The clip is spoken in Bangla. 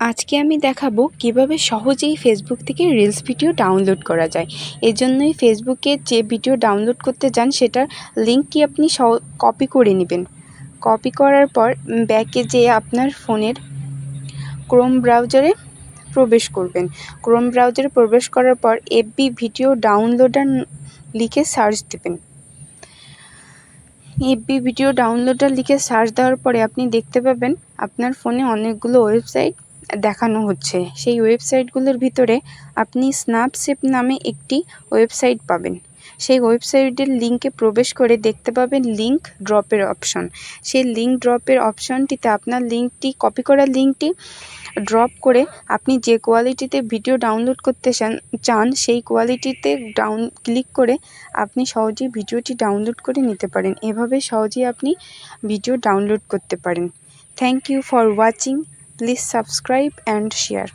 আজকে আমি দেখাবো কীভাবে সহজেই ফেসবুক থেকে রিলস ভিডিও ডাউনলোড করা যায়। এজন্যই ফেসবুকে যে ভিডিও ডাউনলোড করতে যান, সেটার লিঙ্কটি আপনি কপি করে নেবেন। কপি করার পর ব্যাকে যেয়ে আপনার ফোনের ক্রোম ব্রাউজারে প্রবেশ করবেন। ক্রোম ব্রাউজারে প্রবেশ করার পর এফবি ভিডিও ডাউনলোডার লিখে সার্চ দেবেন। এফবি ভিডিও ডাউনলোডার লিখে সার্চ দেওয়ার পরে আপনি দেখতে পাবেন, আপনার ফোনে অনেকগুলো ওয়েবসাইট দেখানো হচ্ছে। সেই ওয়েবসাইটগুলোর ভিতরে আপনি স্ন্যাপসেপ নামে একটি ওয়েবসাইট পাবেন। সেই ওয়েবসাইটের লিঙ্কে প্রবেশ করে দেখতে পাবেন লিঙ্ক ড্রপের অপশন। সেই লিঙ্ক ড্রপের অপশনটিতে আপনার লিঙ্কটি কপি করা লিঙ্কটি ড্রপ করে আপনি যে কোয়ালিটিতে ভিডিও ডাউনলোড করতে চান চান সেই কোয়ালিটিতে ডাউন, ক্লিক করে আপনি সহজেই ভিডিওটি ডাউনলোড করে নিতে পারেন। এভাবে সহজেই আপনি ভিডিও ডাউনলোড করতে পারেন। Thank you for watching. Please subscribe and share